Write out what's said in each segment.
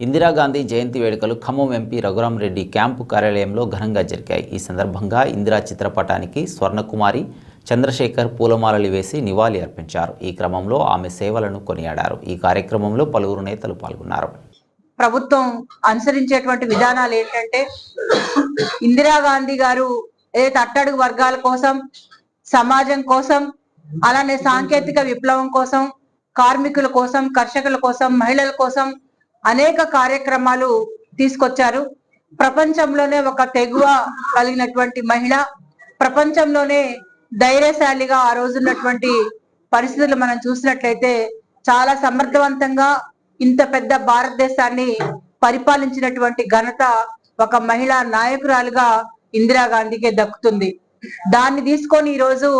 ఇందిరాగాంధీ జయంతి వేడుకలు Khammam MP Raghuram Reddy camp కార్యాలయంలో ఘనంగా జరిగాయి. ఈ సందర్భంగా ఇందిరా చిత్రపటానికి స్వర్ణకుమారి చంద్రశేఖర్ పూలమాలలు వేసి నివాళి అర్పించారు. ఈ క్రమంలో ఆమె సేవలను కొనియాడారు. ఈ కార్యక్రమంలో పలువురు నేతలు పాల్గొన్నారు. ప్రభుత్వం అనుసరించేటువంటి విధానాలు ఏంటంటే ఇందిరాగాంధీ గారు ఏదైతే అట్టడుగు వర్గాల కోసం సమాజం కోసం అలానే సాంకేతిక విప్లవం కోసం కార్మికుల కోసం కర్షకుల కోసం మహిళల కోసం అనేక కార్యక్రమాలు తీసుకొచ్చారు. ప్రపంచంలోనే ఒక తెగువ కలిగినటువంటి మహిళ ప్రపంచంలోనే ధైర్యశాలిగా ఆ రోజున్నటువంటి పరిస్థితులు మనం చూసినట్లయితే చాలా సమర్థవంతంగా ఇంత పెద్ద భారతదేశాన్ని పరిపాలించినటువంటి ఘనత ఒక మహిళా నాయకురాలుగా ఇందిరాగాంధీకే దక్కుతుంది. దాన్ని తీసుకొని ఈ రోజు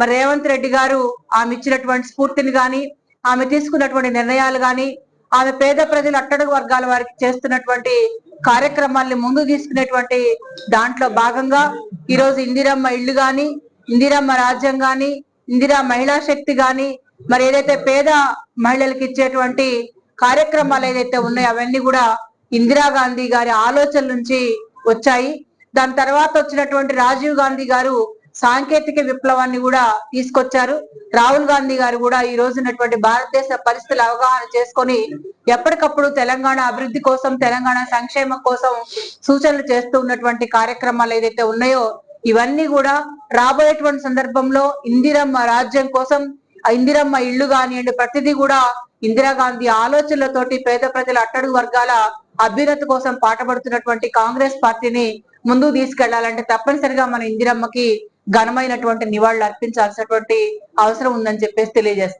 మరి రేవంత్ రెడ్డి గారు ఆమె ఇచ్చినటువంటి స్ఫూర్తిని గాని ఆమె తీసుకున్నటువంటి నిర్ణయాలు గాని ఆమె పేద ప్రజలు అట్టడుగు వర్గాల వారికి చేస్తున్నటువంటి కార్యక్రమాల్ని ముందు తీసుకునేటువంటి దాంట్లో భాగంగా ఈరోజు ఇందిరమ్మ ఇల్లు గాని ఇందిరమ్మ రాజ్యం గాని ఇందిరా మహిళా శక్తి గాని మరి ఏదైతే పేద మహిళలకు ఇచ్చేటువంటి కార్యక్రమాలు ఏదైతే ఉన్నాయో అవన్నీ కూడా ఇందిరాగాంధీ గారి ఆలోచనల నుంచి వచ్చాయి. దాని తర్వాత వచ్చినటువంటి రాజీవ్ గాంధీ గారు సాంకేతిక విప్లవాన్ని కూడా తీసుకొచ్చారు. రాహుల్ గాంధీ గారు కూడా ఈ రోజు ఉన్నటువంటి భారతదేశ పరిస్థితుల అవగాహన చేసుకొని ఎప్పటికప్పుడు తెలంగాణ అభివృద్ధి కోసం తెలంగాణ సంక్షేమం కోసం సూచనలు చేస్తూ ఉన్నటువంటి కార్యక్రమాలు ఏదైతే ఉన్నాయో ఇవన్నీ కూడా రాబోయేటువంటి సందర్భంలో ఇందిరమ్మ రాజ్యం కోసం ఇందిరమ్మ ఇల్లు కానివ్వండి ప్రతిదీ కూడా ఇందిరాగాంధీ ఆలోచనలతోటి పేద ప్రజల అట్టడుగు వర్గాల అభ్యున్నతి కోసం పాటపడుతున్నటువంటి కాంగ్రెస్ పార్టీని ముందుకు తీసుకెళ్ళాలంటే తప్పనిసరిగా మన ఇందిరమ్మకి ఘనమైనటువంటి నివాళులు అర్పించాల్సినటువంటి అవసరం ఉందని చెప్పేసి తెలియజేస్తారు